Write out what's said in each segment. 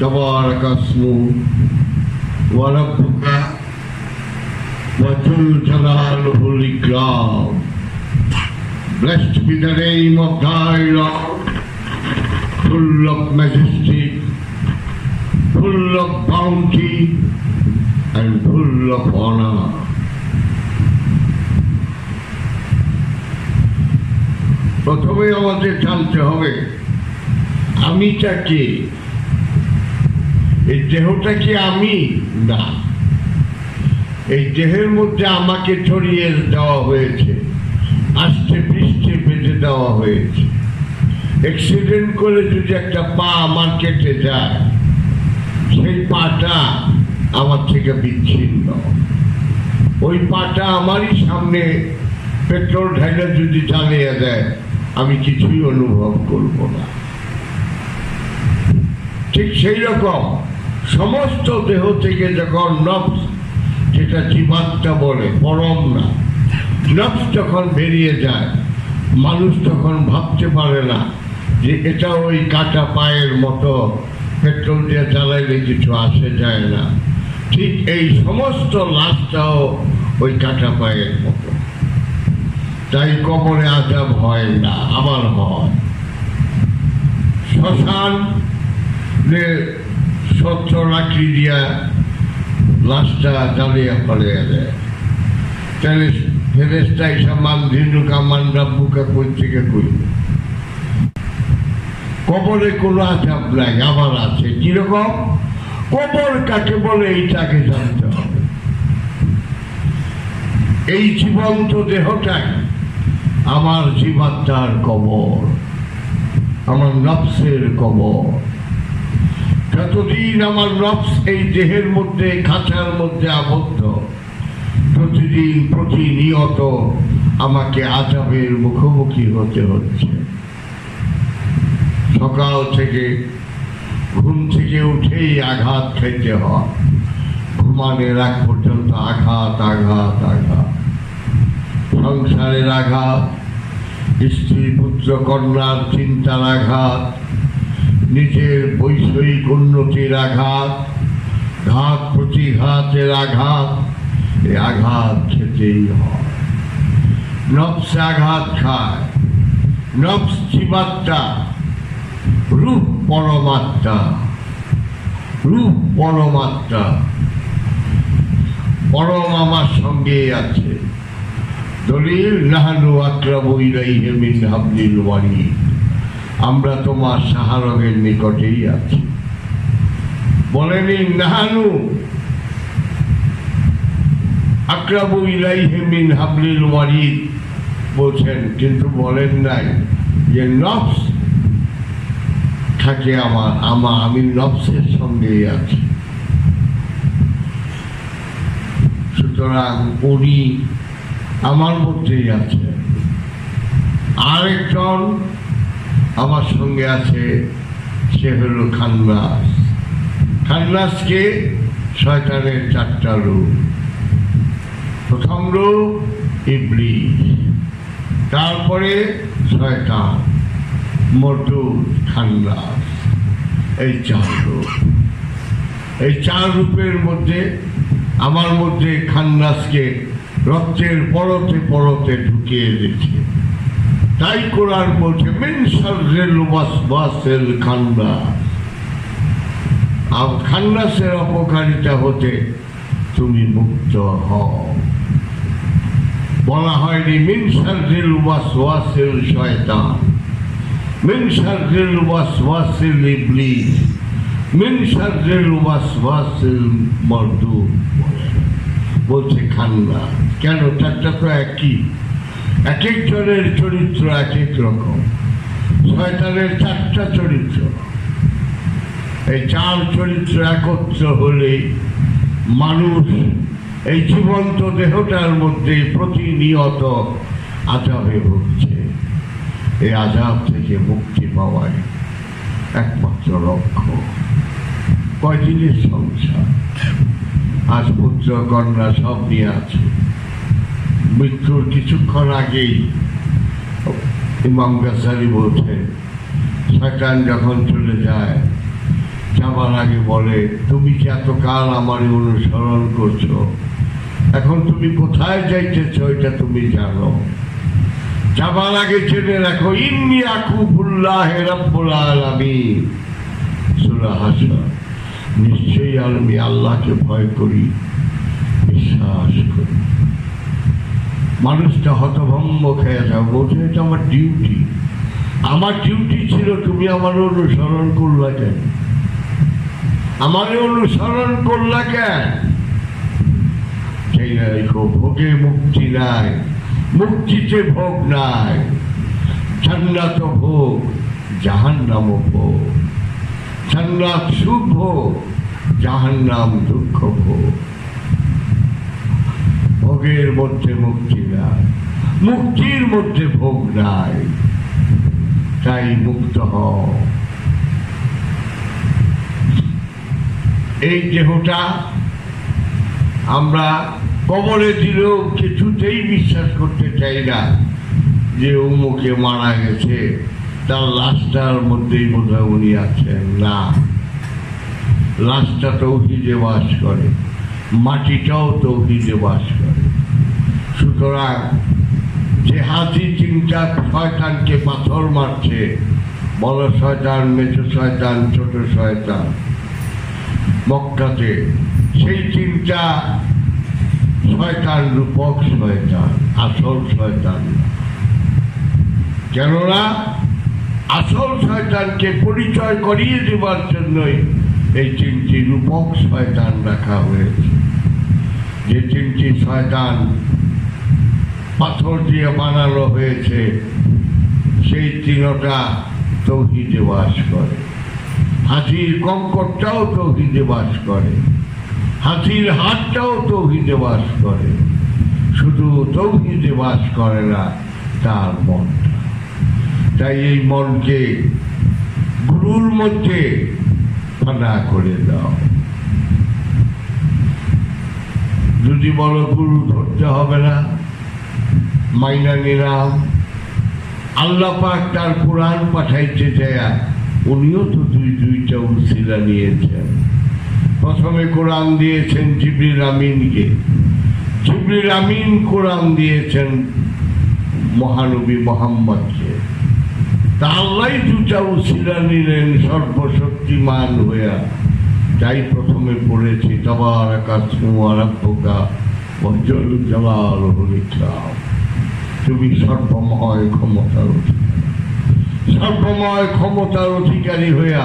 تبارك اسمه وربك وذو جلاله الإكرام Blessed be the name of thy Lord, full of majesty, full of bounty, and full of honor. প্রথমে আমাদের জানতে হবে আমিটা কে এই দেহটা কি আমি? না। এই দেহের মধ্যে আমাকে ছড়িয়ে দেওয়া হয়েছে। আস্তে পৃষ্ঠে বেঁধে দেওয়া হয়েছে। অ্যাক্সিডেন্ট করে যদি একটা পা আমার কেটে যায়, সেই পাটা আমার থেকে বিচ্ছিন্ন। ওই পাটা আমারই সামনে পেট্রোল ঢাইলে যদি জ্বালিয়ে দেয়, আমি কিছুই অনুভব করব না। ঠিক সেই রকম। সমস্ত দেহ থেকে যখন নফস, যেটা জীবাত্মা বলে, পরম না, নফস যখন বেরিয়ে যায়, মানুষ তখন ভাবতে পারে না যে এটা ওই কাটা পায়ের মতো, পেট্রোল দিয়ে জ্বালাইলে কিছু আসে যায় না। ঠিক এই সমস্ত লাশটাও ওই কাটা পায়ের মতো। তাই কবরে আজাব হয় না, আবার হয়। শ্মশান সত্য লাকড়ি দিয়া লাশটা জ্বালিয়ে ফলে দেয় তাহলে ফেরেস্তা এসব মান ধিনু কামান রাব্বুকা কই? থেকে কবরে কোনো আজাব নাই, আবার আছে। কীরকম? কবর কাকে বলে এইটাকে জানতে হবে। এই জীবন্ত দেহটাই আমার জীবাত্মার কবর, আমার নফসের কবর। যতদিন আমার নফস এই দেহের মধ্যে খাঁচার মধ্যে আবদ্ধ, প্রতিদিন প্রতিনিয়ত আমাকে আজাবের মুখোমুখি হতে হচ্ছে। সকাল থেকে, ঘুম থেকে উঠেই আঘাত খেতে হয়। ঘুমানোর আগ পর্যন্ত আঘাত আঘাত আঘাত। সংসারের আঘাত স্ত্রী পুত্র কন্যার চিন্তার আঘাত নিজের বৈষয়িক উন্নতির আঘাত ঘাত প্রতিঘাতের আঘাত এই আঘাত খেতেই হয়। নফস আঘাত খায়, নবস জীবাত্মা, রূপ পরমাত্মা রূপ পরমাত্মা। পরম আমার সঙ্গে আছে। দলিল, নাহানু আক্রাবু ইলাইহি মিন হাবলিল ওয়ারিদ আমরা তোমার সাহারগের নিকটেই আছি। বলেনি, নাহানু আক্রাবু ইলাইহি মিন হাবলিল ওয়ারিদ বলছেন, কিন্তু বলেন নাই যে নফস থাকে আমার, আমা, আমি নফসের সঙ্গেই আছি। সুতরাং উনি আমার মধ্যেই আছে আরেকজন আমার সঙ্গে আছে সে হলো খান্নাস খান্নাসকে শয়তানের চারটা রূপ। প্রথম রূপ, ইবলিস। তারপরে শয়তান মটু খান্নাস এই চার রূপ। এই চার রূপের মধ্যে, আমার মধ্যে খান্নাসকে রক্তের পরতে পরতে ঢুকিয়ে দিচ্ছে তাই কোরআন বলছে, মিন শাররিল ওয়াসওয়াসিল খান্নাস আর খান্নাসের অপকারিতা হতে তুমি মুক্ত হও। বলা হয়নি, মিন শাররিল ওয়াসওয়াসিল শয়তান। মিন শাররিল ওয়াসওয়াসিল ইবলিস। মিন শাররিল ওয়াসওয়াসিল মরদুদ বলছে খান্না। কেন? চারটা তো একই। এক একজনের চরিত্র এক এক রকম শয়তানের চারটা চরিত্র। এই চার চরিত্র একত্র হলে মানুষ এই জীবন্ত দেহটার মধ্যে প্রতিনিয়ত আজাবে ভুগছে। এই আজাব থেকে মুক্তি পাওয়ায় একমাত্র লক্ষ্য। কয়দিনের সংসার? আজ পুত্র, কন্যা সব নিয়ে আছে। মৃত্যুর কিছুক্ষণ আগেই ইমাম গাছারি বলছেন শয়তান যখন চলে যায় যাব যাবার আগে বলে, তুমি কি এতকাল আমার অনুসরণ করছ? এখন তুমি কোথায় যাইতেছ এটা তুমি জানো। যাবার আগে জেনে রাখো, ইন্নি আকুবুল্লাহ রব্বুল আলামিন। সূরা নিশ্চয়ই আমি আল্লাহকে ভয় করি, বিশ্বাস করি। মানুষটা হতভম্ব খেয়ে যাও। বলছে, এটা আমার ডিউটি আমার ডিউটি ছিল তুমি আমার অনুসরণ করলা কেন? আমার অনুসরণ করলা কেন? সেই ভোগে মুক্তি নাই। মুক্তিতে ভোগ নাই। জান্নাত ভোগ, জাহান্নাম ভোগ। জান্নাত সুখ ভোগ, জাহান্নাম দুঃখ ভোগ। ভোগের মধ্যে মুক্তি নাই। মুক্তির মধ্যে ভোগ নাই। তাই মুক্ত হও। এই দেহটা আমরা কবরে দিলেও কিছুতেই বিশ্বাস করতে চাই না যে উমুকে মারা গেছে। তার লাশটার মধ্যেই বোধহয় উনি আছেন। না। লাশটা তো তৌহিদে বাস করে। মাটিটাও তৌহিদে বাস করে। সুতরাং যে হাতি চিন্তা শয়তানকে পাথর মারছে বড় শয়তান, মেছো শয়তান, ছোট শয়তান, মক্কাতে সেই চিন্তা শয়তান, রূপক শয়তান, আসল শয়তান। কেননা আসল শয়তানকে পরিচয় করিয়ে দেবার জন্যই এই তিনটি রূপক শয়তান রাখা হয়েছে। যে তিনটি শয়তান পাথর দিয়ে বানানো হয়েছে, সেই তিনটা তৌহিদে বাস করে। হাতির কঙ্করটাও তৌহিদে বাস করে। হাতির হাতটাও তৌহিদে বাস করে। শুধু তৌহিদে বাস করে না, তার মনটা। তাই এই মনকে, গুরুর মধ্যে ফানা করে দাও। যদি বলো গুরু ধরতে হবে না। মাইনা নিলাম। আল্লাহ পাক তার কোরআন পাঠাইতে যায়, উনিও তো দুই দুইটা উসিলা নিয়েছেন। প্রথমে কোরআন দিয়েছেন জিবরিল আমিনকে। জিবরিল আমিন কোরআন দিয়েছেন মহানবী মোহাম্মদকে। আল্লাহ দুটা উসিলা নিলেন সর্বশক্তিমান হইয়া। যাই প্রথমে পড়েছি তোমার আকাশ আরব্বকা বজল জালাল হলিকাম তুমি সর্বময় ক্ষমতার সর্বময় ক্ষমতার অধিকারী হইয়া,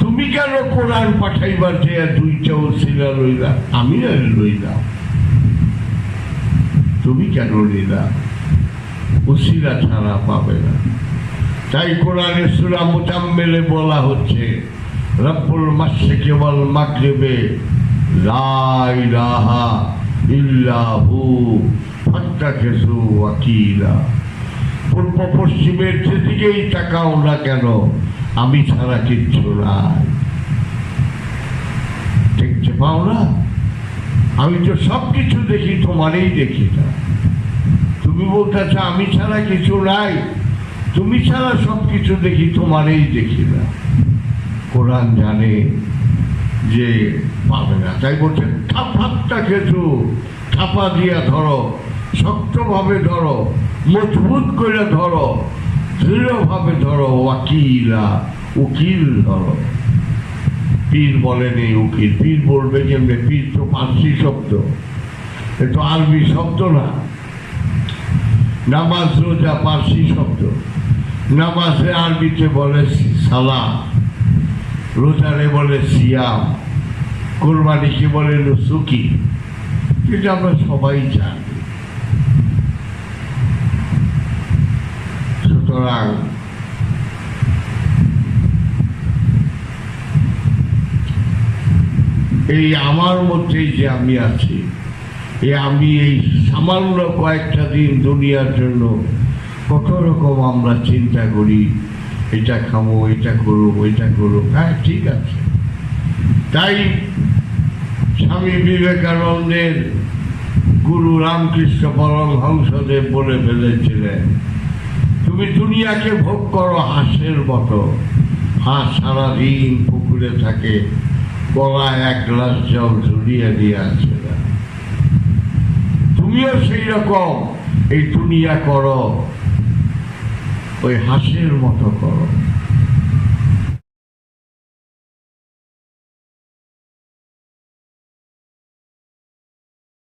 তুমি কেন কোরআন পাঠাইবার যে দুইটা ওসিলা লইলা? আমি আর লইলাম তুমি কেন নিলা ওসিলা ছাড়া পাবে না। তাই কোরআনে সুরা মোজাম্মেলে বলা হচ্ছে, রব্বুল মাসে ওয়াল মাগরিবে, লা ইলাহা ইল্লাহু ফাত্তাখিযু ওয়াকিলা। পূর্ব পশ্চিমের যেদিকেই তাকাও না কেন, আমি ছাড়া কিচ্ছু নাই। দেখতে পাও না? আমি তো সব কিছু দেখি, তোমারই দেখি না। তুমি বলতেছ আমি ছাড়া কিছু নাই? তুমি ছাড়া সব কিছু দেখি তোমারই দেখি না। কোরআন জানে যে পাবে না। তাই বলছে থাপাত্তা খেতু থাপা দিয়া ধরো, শক্তভাবে ধরো, মজবুত করে ধরো, দৃঢ়ভাবে ধরো, ওয়াকিলা, উকিল ধরো। পীর বলেনি উকিল। পীর বলবে কেমনে পীর তো পার্সি শব্দ। এ তো আরবি শব্দ না। নামাজ, রোজা পার্সি শব্দ। নামাজে আরবিতে বলে সালাম, রোজারে বলে সিয়াম কোরবানিকে বলে নুসুকি। এটা আমরা সবাই জানি। সুতরাং এই আমার মধ্যেই যে আমি আছি, এই আমি এই সামান্য কয়েকটা দিন দুনিয়ার জন্য কত রকম আমরা চিন্তা করি, এটা খামো এটা করব এটা করব? হ্যাঁ ঠিক আছে। তাই স্বামী বিবেকানন্দের গুরু রামকৃষ্ণ পরমহংসদেব বলে ফেলেছিলেন, তুমি দুনিয়াকে ভোগ করো হাঁসের মতো। হাঁস সারাদিন পুকুরে থাকে, গলায় এক গ্লাস জল ঝুলিয়ে দিয়ে আছে তুমিও সেই রকম, এই দুনিয়া করো ওই হাসির মতো করো।